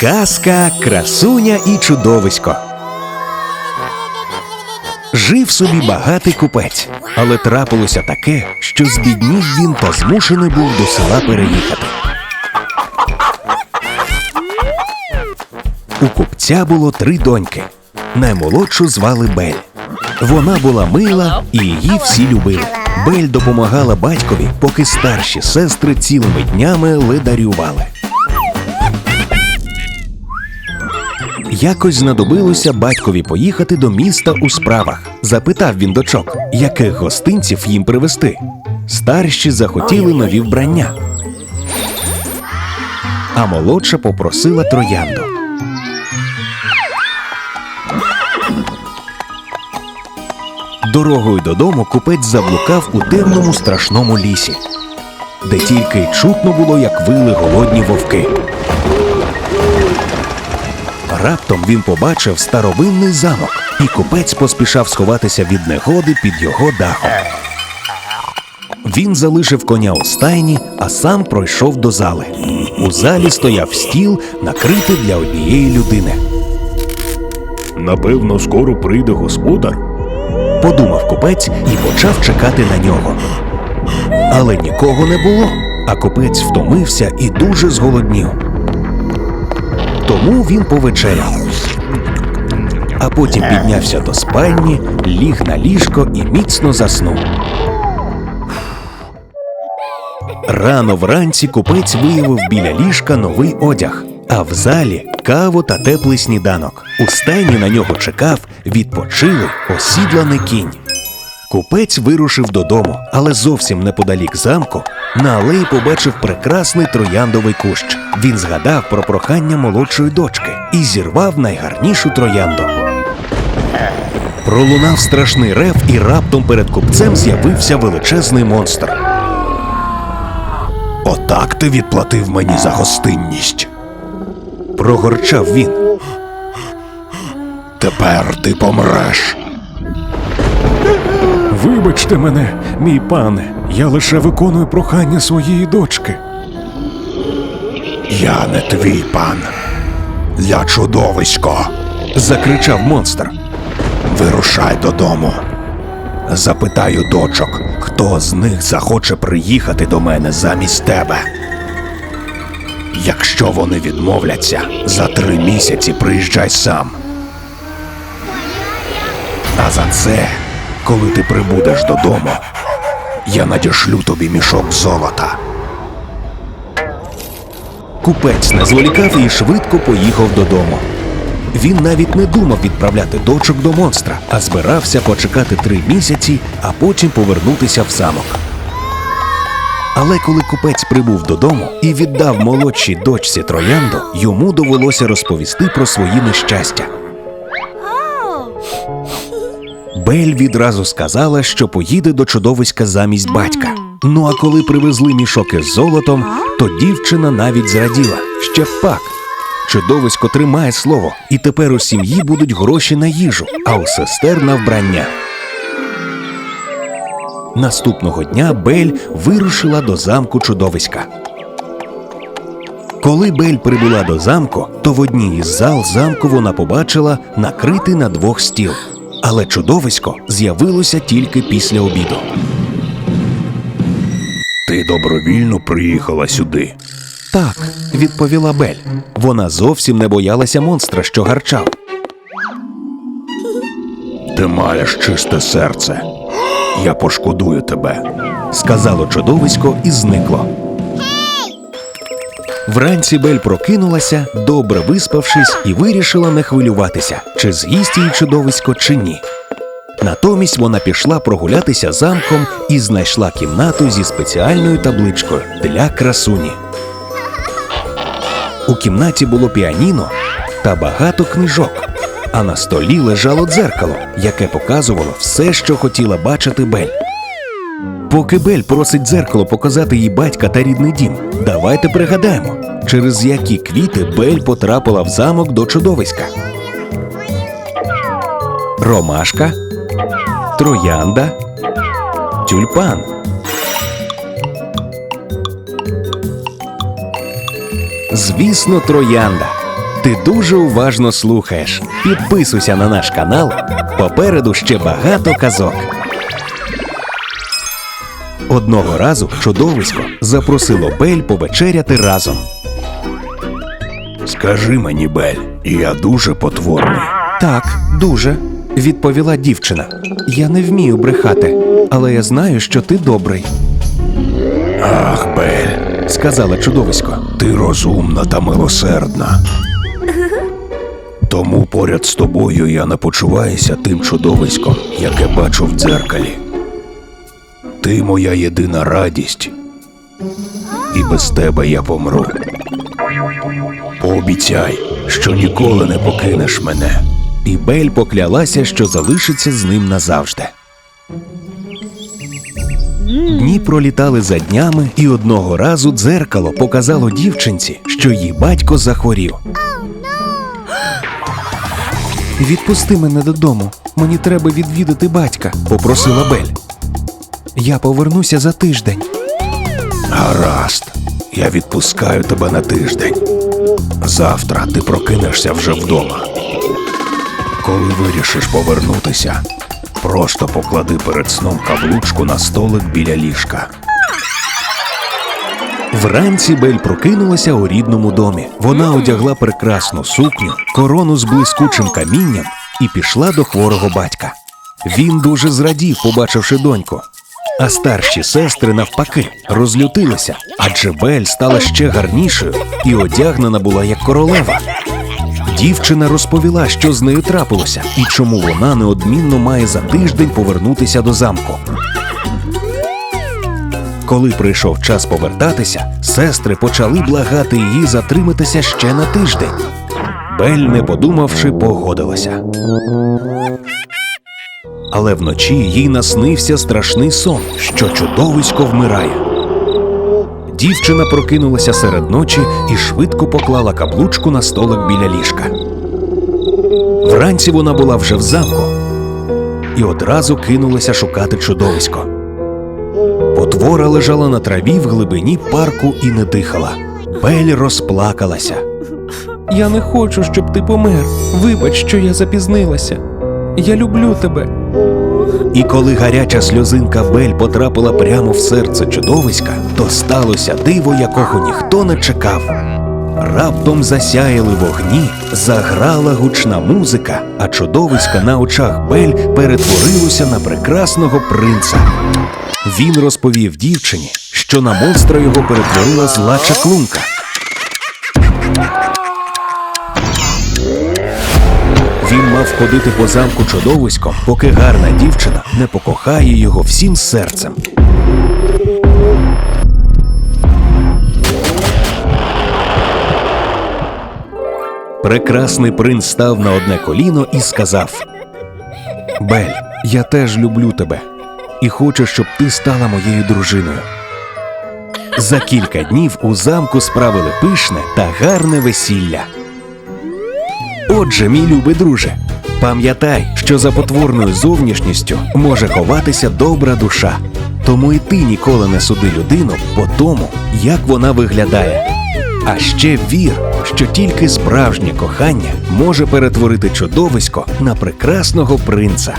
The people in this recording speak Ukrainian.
Казка, красуня і чудовисько. Жив собі багатий купець, але трапилося таке, що збіднів він та змушений був до села переїхати. У купця було три доньки. Наймолодшу звали Бель. Вона була мила і її всі любили. Бель допомагала батькові, поки старші сестри цілими днями ледарювали. Якось знадобилося батькові поїхати до міста у справах. Запитав він дочок, яких гостинців їм привезти. Старші захотіли нові вбрання. А молодша попросила троянду. Дорогою додому купець заблукав у темному страшному лісі, де тільки чутно було, як вили голодні вовки. Раптом він побачив старовинний замок, і купець поспішав сховатися від негоди під його дахом. Він залишив коня у стайні, а сам пройшов до зали. У залі стояв стіл, накритий для однієї людини. Напевно, скоро прийде господар. Подумав купець і почав чекати на нього. Але нікого не було, а купець втомився і дуже зголоднів. Тому він повечеряв. А потім піднявся до спальні, ліг на ліжко і міцно заснув. Рано вранці купець виявив біля ліжка новий одяг, а в залі каву та теплий сніданок. У стайні на нього чекав відпочилий осідланий кінь. Купець вирушив додому, але зовсім неподалік замку на алеї побачив прекрасний трояндовий кущ. Він згадав про прохання молодшої дочки і зірвав найгарнішу троянду. Пролунав страшний рев, і раптом перед купцем з'явився величезний монстр. Отак ти відплатив мені за гостинність. Прогорчав він. Тепер ти помреш. Вибачте мене, мій пане, я лише виконую прохання своєї дочки. Я не твій пан. Я чудовисько. закричав монстр. Вирушай додому. Запитаю дочок, хто з них захоче приїхати до мене замість тебе. Якщо вони відмовляться, за три місяці приїжджай сам. А за це, коли ти прибудеш додому, я надішлю тобі мішок золота. Купець не зволікав і швидко поїхав додому. Він навіть не думав відправляти дочок до монстра, а збирався почекати три місяці, а потім повернутися в замок. Але коли купець прибув додому і віддав молодшій дочці троянду, йому довелося розповісти про свої нещастя. Бель відразу сказала, що поїде до чудовиська замість батька. Ну а коли привезли мішок із золотом, то дівчина навіть зраділа. Ще пак. Чудовисько тримає слово, і тепер у сім'ї будуть гроші на їжу, а у сестер на вбрання. Наступного дня Бель вирушила до замку чудовиська. Коли Бель прибула до замку, то в одній із зал замку вона побачила накритий на двох стіл. Але чудовисько з'явилося тільки після обіду. Ти добровільно приїхала сюди. Так, відповіла Бель. Вона зовсім не боялася монстра, що гарчав. Ти маєш чисте серце. Я пошкодую тебе, сказало чудовисько і зникло. Вранці Бель прокинулася, добре виспавшись, і вирішила не хвилюватися, чи з'їсть її чудовисько, чи ні. Натомість вона пішла прогулятися замком і знайшла кімнату зі спеціальною табличкою для красуні. У кімнаті було піаніно та багато книжок, а на столі лежало дзеркало, яке показувало все, що хотіла бачити Бель. Поки Бель просить дзеркало показати їй батька та рідний дім, давайте пригадаємо, через які квіти Бель потрапила в замок до чудовиська. Ромашка, троянда, тюльпан. Звісно, троянда. Ти дуже уважно слухаєш. Підписуйся на наш канал. Попереду ще багато казок. Одного разу чудовисько запросило Бель повечеряти разом. Скажи мені, Бель, я дуже потворний. Так, дуже, відповіла дівчина. Я не вмію брехати, але я знаю, що ти добрий. Ах, Бель, сказала чудовисько. Ти розумна та милосердна. Тому поряд з тобою я не почуваюся тим чудовиськом, яке бачу в дзеркалі. Ти моя єдина радість, і без тебе я помру. Пообіцяй, що ніколи не покинеш мене. І Бель поклялася, що залишиться з ним назавжди. Дні пролітали за днями, і одного разу дзеркало показало дівчинці, що її батько захворів. Відпусти мене додому. Мені треба відвідати батька, попросила Бель. Я повернуся за тиждень. Гаразд, я відпускаю тебе на тиждень. Завтра ти прокинешся вже вдома. Коли вирішиш повернутися, просто поклади перед сном каблучку на столик біля ліжка. Вранці Бель прокинулася у рідному домі. Вона одягла прекрасну сукню, корону з блискучим камінням і пішла до хворого батька. Він дуже зрадів, побачивши доньку. А старші сестри, навпаки, розлютилися, адже Бель стала ще гарнішою і одягнена була як королева. Дівчина розповіла, що з нею трапилося, і чому вона неодмінно має за тиждень повернутися до замку. Коли прийшов час повертатися, сестри почали благати її затриматися ще на тиждень. Бель, не подумавши, погодилася. Але вночі їй наснився страшний сон, що чудовисько вмирає. Дівчина прокинулася серед ночі і швидко поклала каблучку на столик біля ліжка. Вранці вона була вже в замку і одразу кинулася шукати чудовисько. Потвора лежала на траві в глибині парку і не дихала. Бель розплакалася. Я не хочу, щоб ти помер. Вибач, що я запізнилася. Я люблю тебе. І коли гаряча сльозинка Бель потрапила прямо в серце чудовиська, то сталося диво, якого ніхто не чекав. Раптом засяяли вогні, заграла гучна музика, а чудовиська на очах Бель перетворилося на прекрасного принца. Він розповів дівчині, що на монстра його перетворила зла чаклунка. Він мав ходити по замку чудовиськом, поки гарна дівчина не покохає його всім серцем. Прекрасний принц став на одне коліно і сказав: Бель, я теж люблю тебе і хочу, щоб ти стала моєю дружиною. За кілька днів у замку справили пишне та гарне весілля. Отже, мій любий друже, пам'ятай, що за потворною зовнішністю може ховатися добра душа. Тому і ти ніколи не суди людину по тому, як вона виглядає. А ще вір, що тільки справжнє кохання може перетворити чудовисько на прекрасного принца.